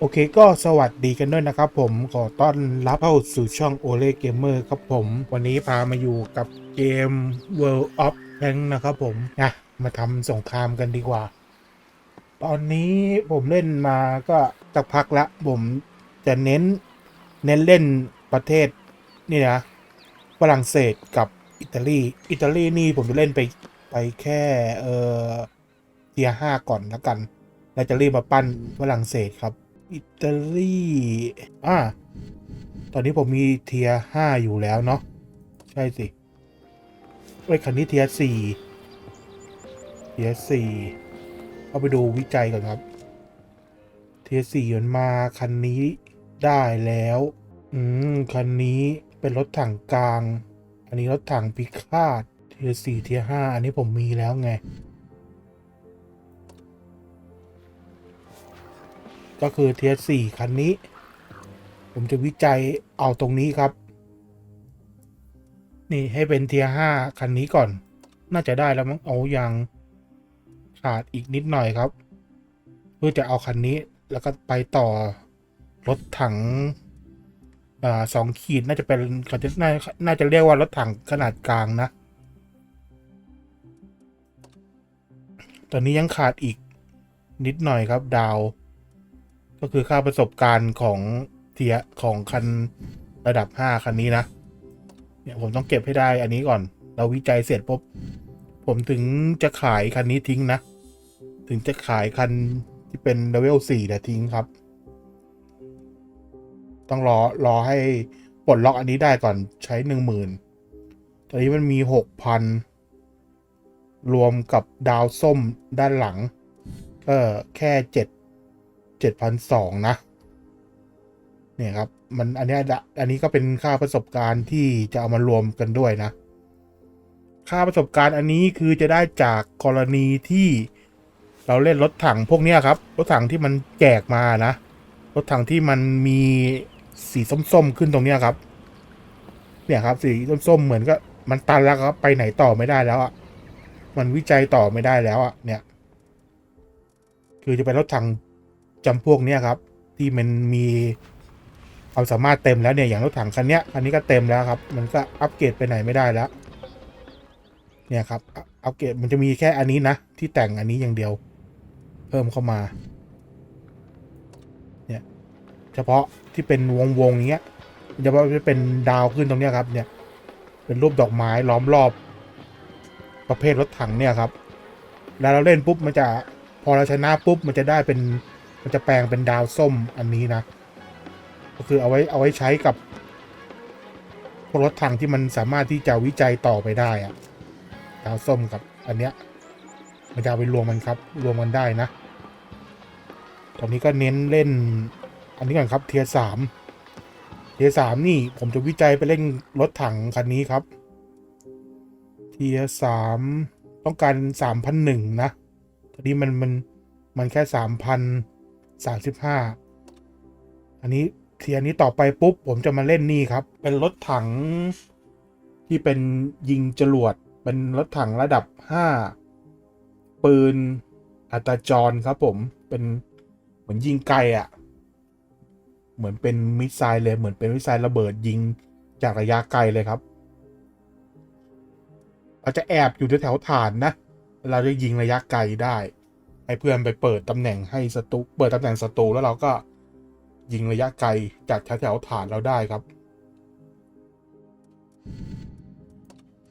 โอเคก็สวัสดีกันด้วยนะครับผมขอต้อนรับเข้าสู่ช่อง o l e Gamer ครับผม วันนี้พามาอยู่กับเกม World of Tanks นะครับผมนะมาทำสงครามกันดีกว่า ตอนนี้ผมเล่นมาก็สักพักละ ผมจะเน้นเน้นเล่นประเทศนี่นะฝรั่งเศสกับอิตาลี อิตาลีนี่ผมจะเล่นไปไปแค่เออเทียห้าก่อนแล้วกัน แล้วจะรีบมาปั้นฝรั่งเศสครับ อิตาลีอ่าตอนนี้ผมมีเทียห้าอยู่แล้วเนาะใช่สิไอ้คันนี้เทียสี่เทียสี่เอาไปดูวิจัยก่อนครับ เทียสี่มันมาคันนี้ได้แล้ว อืม คันนี้เป็นรถถังกลาง อันนี้รถถังพิฆาต เทียสี่เทียห้าอันนี้ผมมีแล้วไง ก็คือเทียสี่คันนี้ ผมจะวิจัยเอาตรงนี้ครับ นี่ให้เป็นเทียห้าคันนี้ก่อน น่าจะได้แล้วมั้งเอาอยังขาดอีกนิดหน่อยครับ เพื่อจะเอาคันนี้แล้วก็ไปต่อรถถังอสองขีดน่าจะเป็นเขาจะน่าน่าจะเรียกว่ารถถังขนาดกลางนะ ตอนนี้ยังขาดอีกนิดหน่อยครับดาว ก็คือค่าประสบการณ์ของเทียของคันระดับ5คันนี้นะ เนี่ยผมต้องเก็บให้ได้อันนี้ก่อน เราวิจัยเสร็จปุ๊บผมถึงจะขายคันนี้ทิ้งนะ ถึงจะขายคันที่เป็นเลเวล4เนี่ยทิ้งครับ ต้องรอรอให้ปลดล็อกอันนี้ได้ก่อนใช้10,000ตอนนี้มันมี6,000รวมกับดาวส้มด้านหลัง ก็แค่เจ็ด เจ็ดพันสองนะ เนี่ยครับ มันอันนี้อันนี้ก็เป็นค่าประสบการณ์ที่จะเอามารวมกันด้วยนะ ค่าประสบการณ์อันนี้คือจะได้จากกรณีที่เราเล่นรถถังพวกเนี้ยครับ รถถังที่มันแจกมานะ รถถังที่มันมีสีส้มๆขึ้นตรงเนี้ยครับ เนี่ยครับ สีส้มๆเหมือนก็มันตันแล้วครับ ไปไหนต่อไม่ได้แล้วอะ มันวิจัยต่อไม่ได้แล้วอะ เนี่ย คือจะเป็นรถถัง จำพวกเนี้ยครับ ที่มันมีความสามารถเต็มแล้วเนี่ยอย่างรถถังคันเนี้ยคันนี้ก็เต็มแล้วครับ มันก็อัปเกรดไปไหนไม่ได้แล้ว เนี่ยครับอัปเกรดมันจะมีแค่อันนี้นะ ที่แต่งอันนี้อย่างเดียว เพิ่มเข้ามา เนี่ย เฉพาะที่เป็นวงวงเงี้ยเฉพาะที่เป็นดาวขึ้นตรงเนี้ยครับ เนี่ย เป็นรูปดอกไม้ล้อมรอบ ประเภทรถถังเนี่ยครับแล้วเราเล่นปุ๊บมันจะพอเราชนะปุ๊บมันจะได้เป็น มันจะแปลงเป็นดาวส้มอันนี้นะ ก็คือเอาไว้เอาไว้ใช้กับพวกรถถังที่มันสามารถที่จะวิจัยต่อไปได้อะดาวส้มกับอันเนี้ยมันจะเอาไปรวมมันครับ รวมกันได้นะ ตอนนี้ก็เน้นเล่น อันนี้ก่อนครับเทียสามเทียสามนี่ผมจะวิจัยไปเล่นรถถังคันนี้ครับ เทียสามต้องการสามพันหนึ่งนะตอนนี้มันมันมันแค่สามพัน สามสิบห้าอันนี้เทียร์นี้ต่อไปปุ๊บ ผมจะมาเล่นนี่ครับ เป็นรถถังที่เป็นยิงจรวด เป็นรถถังระดับห้าปืนอัตจรครับผมเป็นเหมือนยิงไกลอะ่ะ เหมือนเป็นมิสไซล์เลยเหมือนเป็นมิสไซล์ระเบิดยิงจากระยะไกลเลยครับเราจะแอบอยู่แถวฐานนะ เราจะยิงระยะไกลได้ ให้เพื่อนไปเปิดตำแหน่งให้ศัตรูเปิดตำแหน่งศัตรูแล้วเราก็ยิงระยะไกลจากแถวๆฐานเราได้ครับ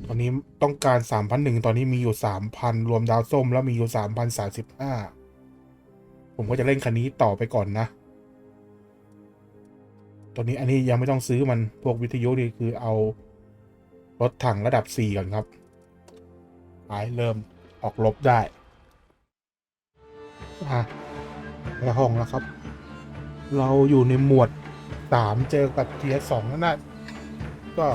ตอนนี้ต้องการสามพันหนึ่งตอนนี้มีอยู่สามพันรวมดาวส้มแล้วมีอยู่สามพันสามสิบห้าผมก็จะเล่นคันนี้ต่อไปก่อนนะ ตอนนี้อันนี้ยังไม่ต้องซื้อมันพวกวิทยุนี่คือเอารถถังระดับสี่ก่อนครับไปเริ่มออกลบได้ อะละห้องแล้วครับ เราอยู่ในหมวดสามเจอกับเทียสองนั่นนะก็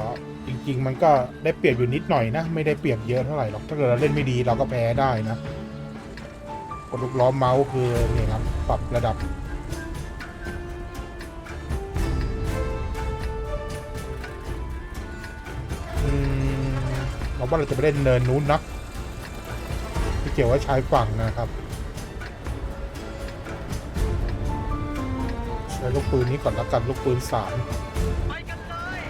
จริง ๆ มันก็ได้เปรียบอยู่นิดหน่อยนะ ไม่ได้เปรียบเยอะเท่าไหร่หรอกถ้าเกิดเราเล่นไม่ดีเราก็แพ้ได้นะกดลูกล้อเมาส์คือนี่ครับปรับระดับเราว่าเราจะไปเล่นเนินนู้นนะที่เกี่ยวว่าชายฝั่งนะครับ ลูกปืนนี้ก่อนแล้วกันลูกปืนสามไปกันเลย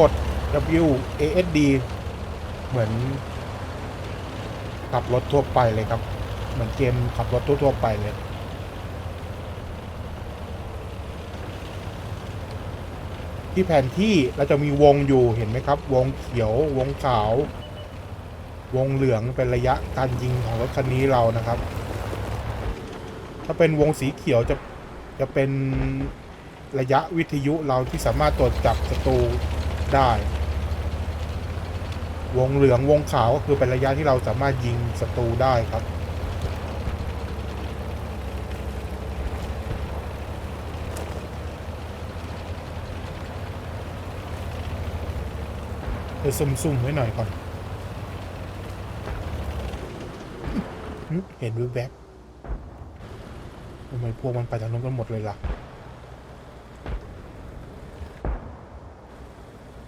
กด W A S D เหมือน ขับรถทั่วไปเลยครับ เหมือนเกมขับรถทั่วๆไปเลยที่แผนที่เราจะมีวงอยู่เห็นไหมครับ วงเขียววงขาว วงเหลืองเป็นระยะการยิงของรถคันนี้เรานะครับ ถ้าเป็นวงสีเขียวจะจะเป็นระยะวิทยุเราที่สามารถตรวจจับศัตรูได้ วงเหลืองวงขาวก็คือเป็นระยะที่เราสามารถยิงศัตรูได้ครับเดี๋ยวซุ่มๆไว้หน่อยก่อน เห็นวิบแวบทำไมพวกมันไปทางนู้นกันหมดเลยล่ะ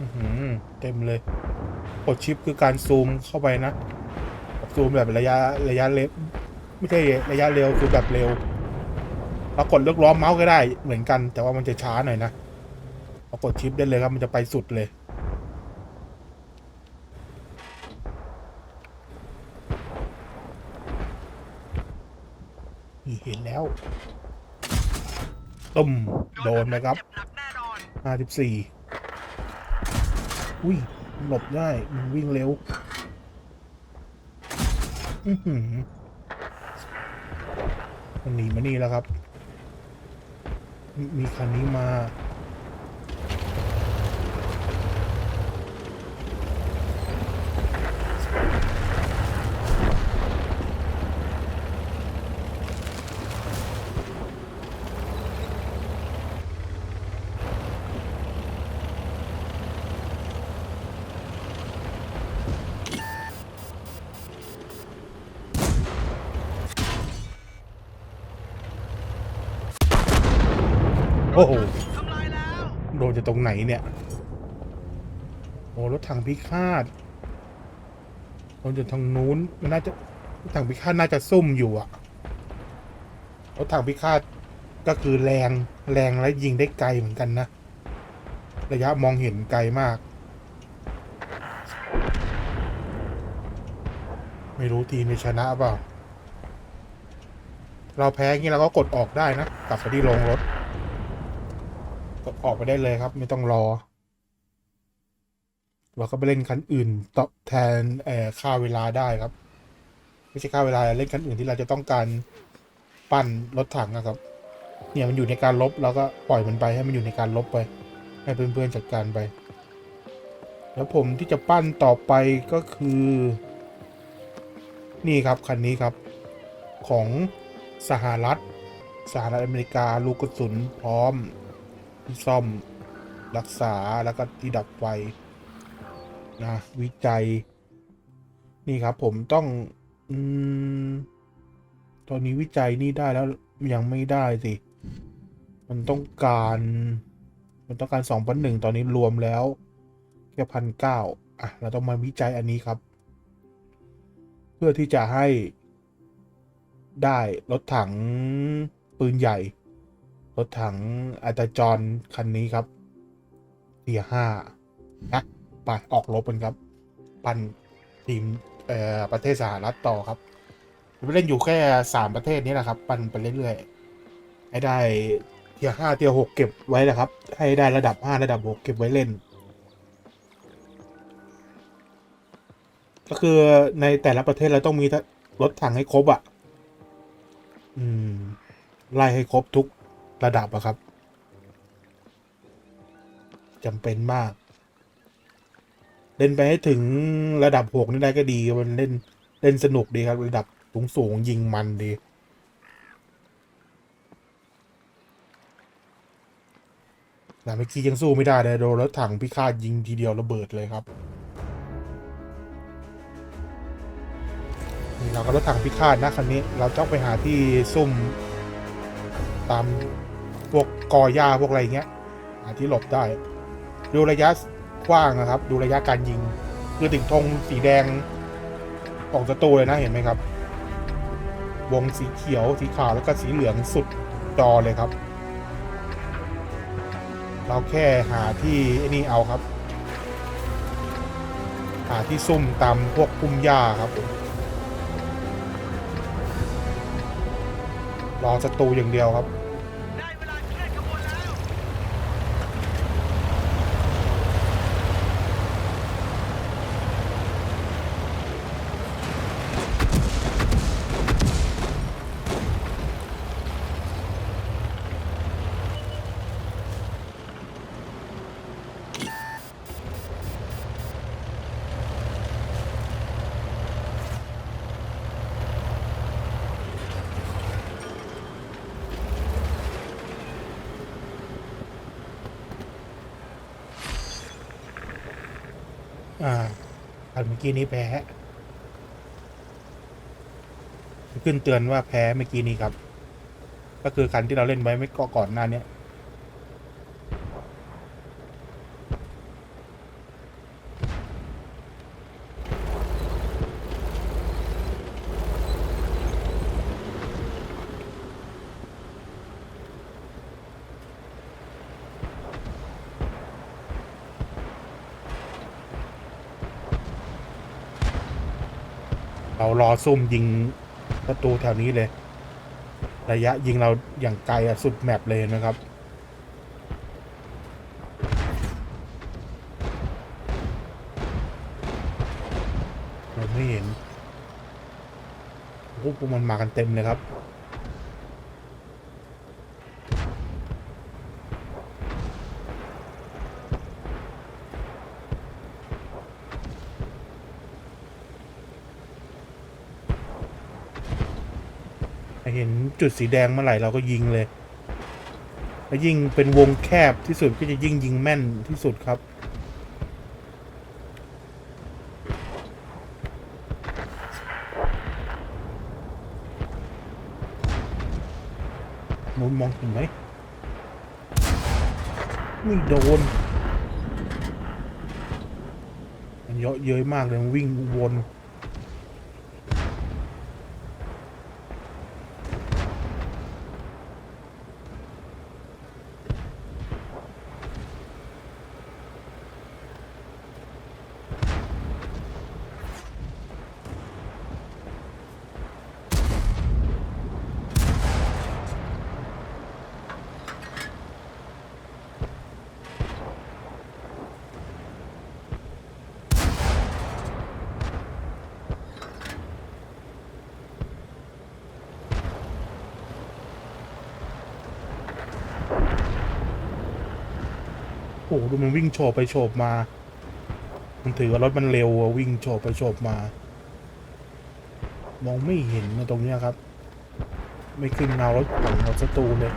อือเต็มเลยกดชิปคือการซูมเข้าไปนะ ซูมแบบระยะระยะเล็บไม่ใช่ระยะเร็วคือแบบเร็วเรากดเลือกล้อมเมาส์ก็ได้เหมือนกัน แต่ว่ามันจะช้าหน่อยนะเรากดชิปได้เลยครับมันจะไปสุดเลย นี่เห็นแล้ว ตุ่มโดนไหมครับเจ็บหนักแน่นอนห้าสิบสี่อุ้ยมันหลบได้มันวิ่งเร็ว อือหือมันหนีมานี่แล้วครับมมีคันนี้มา โอ้โห ทำลายแล้วโดนจะตรงไหนเนี่ย โอ้รถถังพิฆาตโดนจะทางนู้นมันน่าจะรถถังพิฆาตน่าจะซุ่มอยู่อะรถถังพิฆาตก็คือแรงแรงและยิงได้ไกลเหมือนกันนะ ระยะมองเห็นไกลมาก ไม่รู้ทีมจะชนะเปล่า เราแพ้งี้เราก็กดออกได้นะ กลับไปที่โรงรถ กดออกไปได้เลยครับ ไม่ต้องรอ เราก็ไปเล่นคันอื่นตอบแทนเอ่อค่าเวลาได้ครับ ไม่ใช่ค่าเวลาเล่นคันอื่นที่เราจะต้องการปั้นรถถังนะครับ เนี่ยมันอยู่ในการลบเราก็ปล่อยมันไปให้มันอยู่ในการลบไป ให้เพื่อนๆจัดการไป แล้วผมที่จะปั้นต่อไปก็คือ นี่ครับคันนี้ครับ ของสหรัฐสหรัฐอเมริกาลูกกระสุนพร้อม ซ่อมรักษาแล้วก็ที่ดับไฟนะวิจัย นี่ครับผมต้องอืมตอนนี้วิจัยนี่ได้แล้วยังไม่ได้สิ มันต้องการ มันต้องการสองพันหนึ่งตอนนี้รวมแล้วแค่พันเก้าอะ เราต้องมาวิจัยอันนี้ครับ เพื่อที่จะให้ได้รถถังปืนใหญ่ รถถังอัตจรคันนี้ครับเทียห้านะไปออกรบกันครับ ปันทีมเอ่อประเทศสหรัฐต่อครับไปเล่นอยู่แค่สามประเทศนี้แหละครับ ปันไปเรื่อยๆให้ได้เทียห้าเทียหกเก็บไว้นะครับ ให้ได้ระดับห้าระดับหกเก็บไว้เล่น ก็คือในแต่ละประเทศเราต้องมีรถถังให้ครบอะ่ะ อืมไล่ให้ครบทุก ระดับอะครับจำเป็นมาก เล่นไปให้ถึงระดับหกนี่ได้ก็ดีมันเล่นเล่นสนุกดีครับ ระดับสูงสูงๆยิงมันดีแต่เมื่อกี้ยังสู้ไม่ได้เลยโดนรถถังพิฆาตยิงทีเดียวระเบิดเลยครับนี่เราก็รถถังพิฆาตนะคันนี้ เราต้องไปหาที่ซุ่มตาม พวกกอหญ้าพวกอะไรเงี้ยที่หลบได้ ดูระยะกว้างนะครับ ดูระยะการยิง คือถึงธงสีแดงของศัตรูเลยนะเห็นไหมครับ วงสีเขียวสีขาวแล้วก็สีเหลืองสุดจอเลยครับ เราแค่หาที่ไอ้นี่เอาครับ หาที่ซุ่มตามพวกพุ่มหญ้าครับผมรอศัตรูอย่างเดียวครับ ได้เวลาเคลื่อนขบวนแล้ว อ่าอันเมื่อกี้นี้แพ้ ขึ้นเตือนว่าแพ้เมื่อกี้นี้ครับ ก็คือคันที่เราเล่นไว้ไม่ก่อก่อนหน้าเนี้ย รารอซุ่มยิงประตูแถวนี้เลย ระยะยิงเราอย่างไกลอะสุดแมปเลยนะครับเราไม่เห็นโอ้โหมันมากันเต็มเลยครับ เห็นจุดสีแดงเมื่อไหร่เราก็ยิงเลย แล้วยิ่งเป็นวงแคบที่สุดก็จะยิ่งยิงแม่นที่สุดครับ มุนมองเห็นไหมไม่โดน มันเยอะเย้ยมากเลยมันวิ่งวน หดูมันวิ่งโฉบไปโฉบมา มันถือว่ารถมันเร็ววิ่งโฉบไปโฉบมา มองไม่เห็นนะตรงเนี้ยครับ ไม่ขึ้นเงารถของรถสตูเลย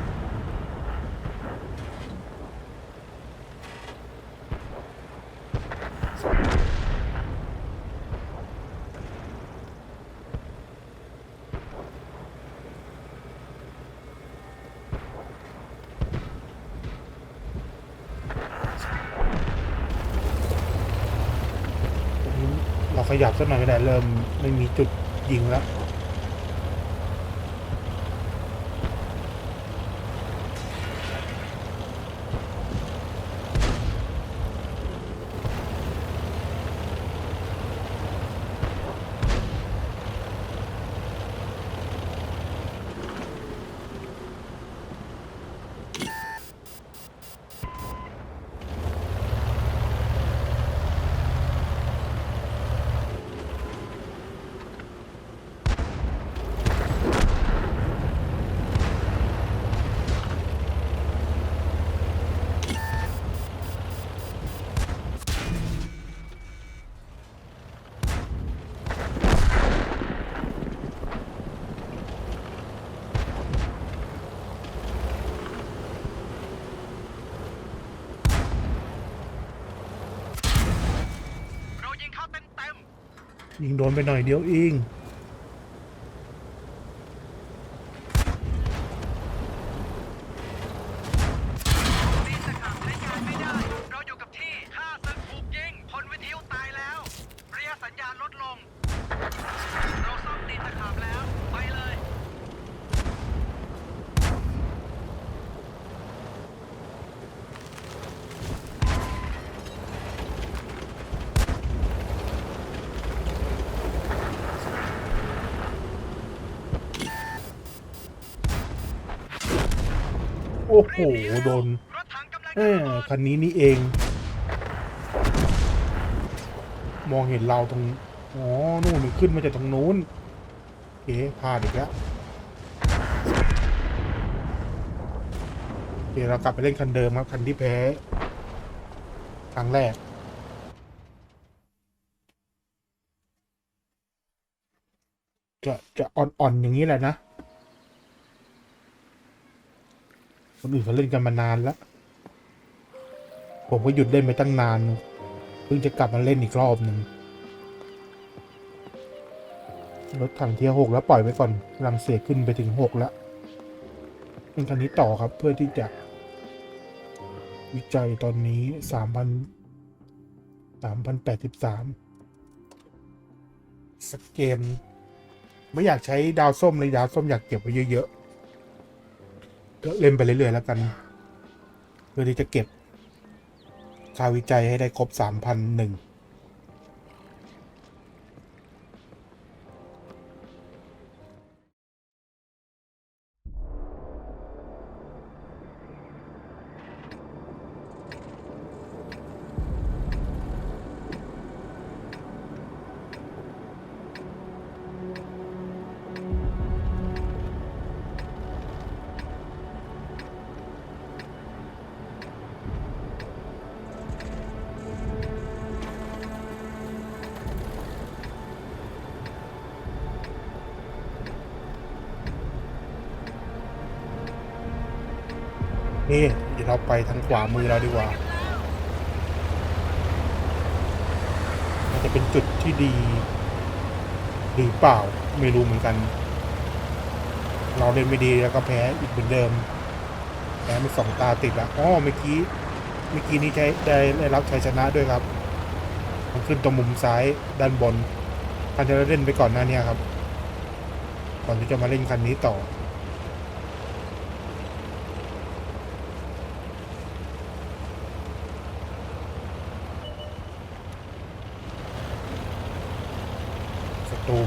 ตรงนี้เราขยับ สักหน่อยก็ได้เริ่มไม่มีจุดยิงแล้ว ยิงโดนไปหน่อยเดียวเอง ๆนี่สกัดใช้การไม่ได้ เราอยู่กับที่ข้าศึกถูกยิงพลวิทยุตายแล้ว เรียกสัญญาณลดลง โอ้โห โดนเออคันนี้นี่เอง มองเห็นเราตรง อ๋อ นู่นมันขึ้นมาจากตรงนู้นโอเคพลาดอีกแล้วโอเคเรากลับไปเล่นคันเดิมครับ คันที่แพ้ ครั้งแรก จะจะอ่อนๆอย่างนี้แหละนะ คนอื่นเขาเล่นกันมานานแล้ว ผมก็หยุดเล่นไปตั้งนาน เพิ่งจะกลับมาเล่นอีกรอบหนึ่งรถถังเทียหกแล้วปล่อยไว้ก่อนกำลังเสียขึ้นไปถึงหกแล้วเป็นคันนี้ต่อครับเพื่อที่จะวิจัยตอนนี้สามพันสามพันแปดสิบสามสกเกม ไม่อยากใช้ดาวส้มเลยดาวส้มอยากเก็บไว้เยอะ ๆ ก็เล่นไปเรื่อยๆแล้วกัน เพื่อที่จะเก็บค่าวิจัยให้ได้ครบสามพันหนึ่ง วามือเราดีกว่ามันจะเป็นจุดที่ดี หรือเปล่าไม่รู้เหมือนกัน เราเล่นไม่ดีแล้วก็แพ้อีกเหมือนเดิมแพ้ไปสองตาติดละอ๋อเมื่อกี้เมื่อกี้นี้ใช้ได้ได้รับชัยชนะด้วยครับ มันขึ้นตรงมุมซ้ายด้านบนคันจะเล่นไปก่อนหน้านี้ครับ ก่อนที่จะมาเล่นคันนี้ต่อ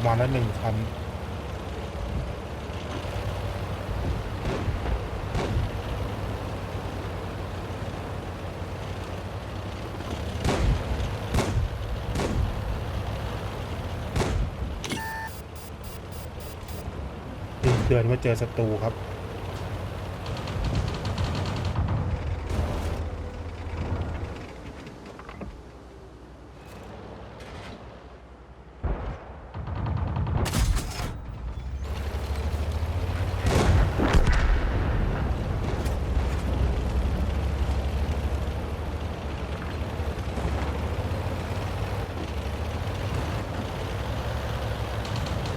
ศัตรูมาแล้วหนึ่งคันเตือนว่าเจอศัตรูครับ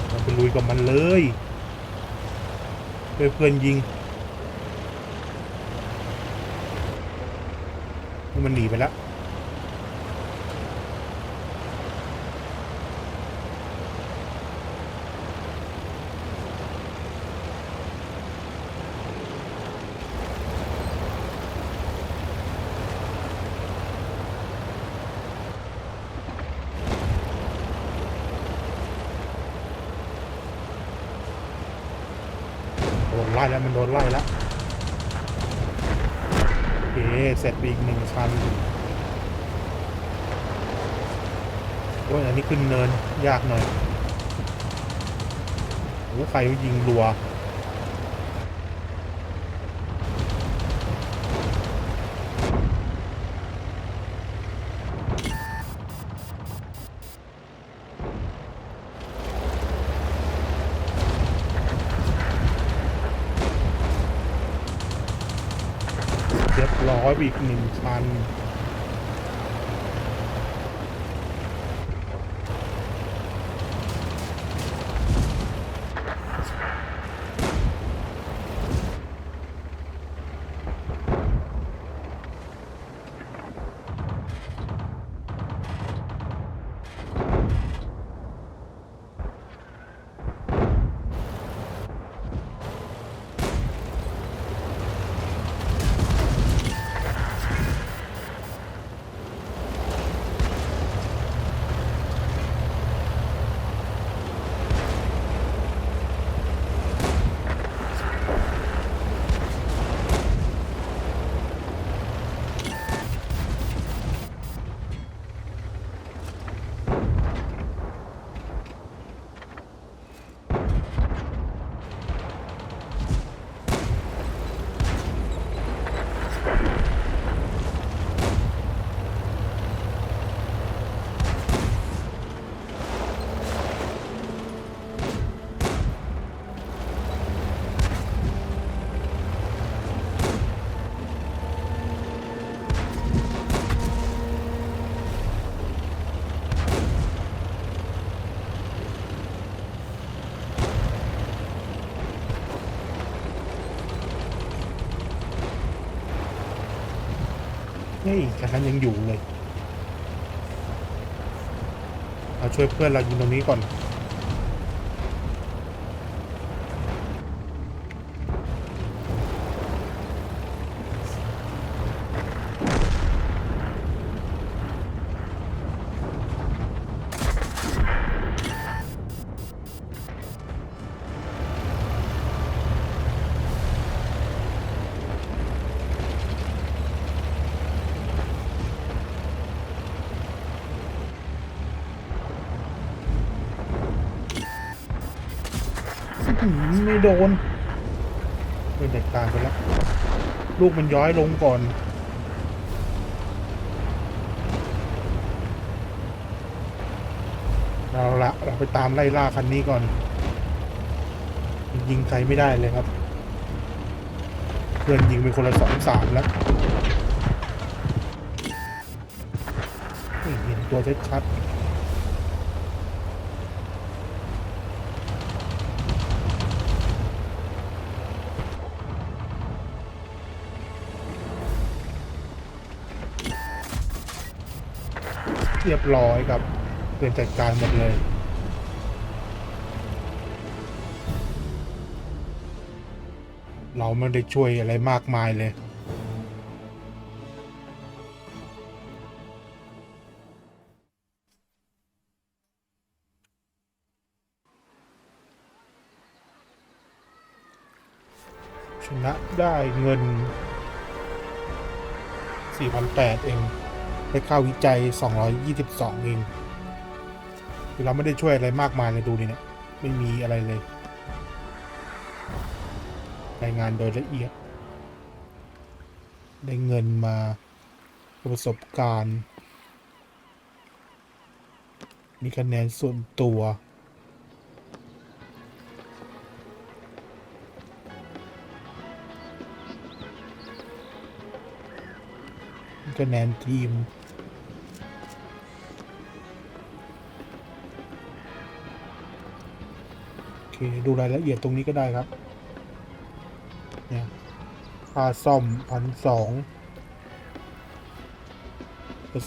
เราไปลุยกับมันเลย เพื่อนยิงมันหนีไปแล้ว โดน ไล่แล้วมันโดนไล่แล้วโอเคเสร็จไปอีกหนึ่งชันโอ้ยอันนี้ขึ้นเนินยากหน่อยโอ้ใครยิงรัว เรียบร้อยอีกหนึ่งพัน ฮ้ยคันนั้นยังอยู่เลย เอาช่วยเพื่อนเรายิงตรงนี้ก่อน โดนเป็นจัดการไปแล้ว ลูกมันย้อยลงก่อน เอาละเราไปตามไล่ล่าคันนี้ก่อน ยิงใครไม่ได้เลยครับ เพื่อนยิงเป็นคนละสองสามแล้วเห็นตัวชัดๆ เรียบร้อยครับเพื่อนจัดการหมดเลยเราไม่ได้ช่วยอะไรมากมายเลย ชนะได้เงิน 4,800 เอง ไปเข้าวิจัย 222 เองคือเราไม่ได้ช่วยอะไรมากมายเลยดูดิเนี่ย ไม่มีอะไรเลย รายงานโดยละเอียด ได้เงินมาประสบการณ์ มีคะแนนส่วนตัวคะแนนทีม เคดูรายละเอียดตรงนี้ก็ได้ครับเนี่ยค่าซ่อมพันสอง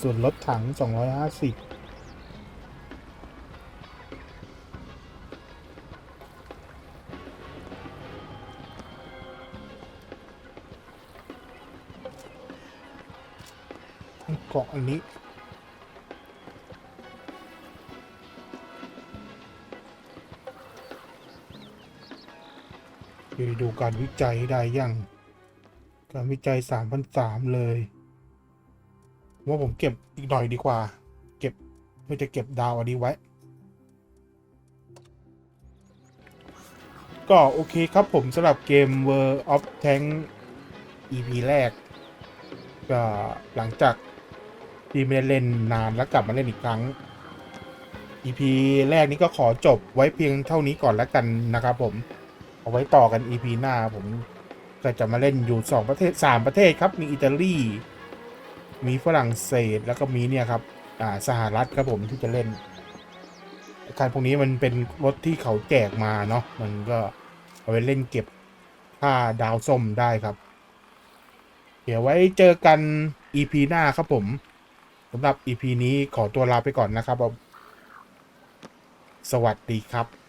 ส่วนลดถังสองร้อยห้าสิบเกาะอันนี้ การวิจัยได้ยังการวิจัยสามพันสามเลยว่าผมเก็บอีกหน่อยดีกว่า เก็บเพื่อจะเก็บดาวอันนี้ไว้ ก็โอเคครับผมสำหรับเกม World of Tank EP แรก ก็หลังจากที่ไม่ได้เล่นนานแล้วกลับมาเล่นอีกครั้ง EP แรกนี้ก็ขอจบไว้เพียงเท่านี้ก่อนแล้วกันนะครับผม เอาไว้ต่อกัน EP หน้าผมก็จะมาเล่นอยู่สองประเทศสามประเทศครับ มีอิตาลี มีฝรั่งเศสแล้วก็มีเนี่ยครับอ่าสหรัฐครับผมที่จะเล่นการพวกนี้มันเป็นรถที่เขาแจกมาเนาะมันก็เอาไว้เล่นเก็บค่าดาวส้มได้ครับ เดี๋ยวไว้เจอกัน EP หน้าครับผมสำหรับ EP นี้ขอตัวลาไปก่อนนะครับผมสวัสดีครับ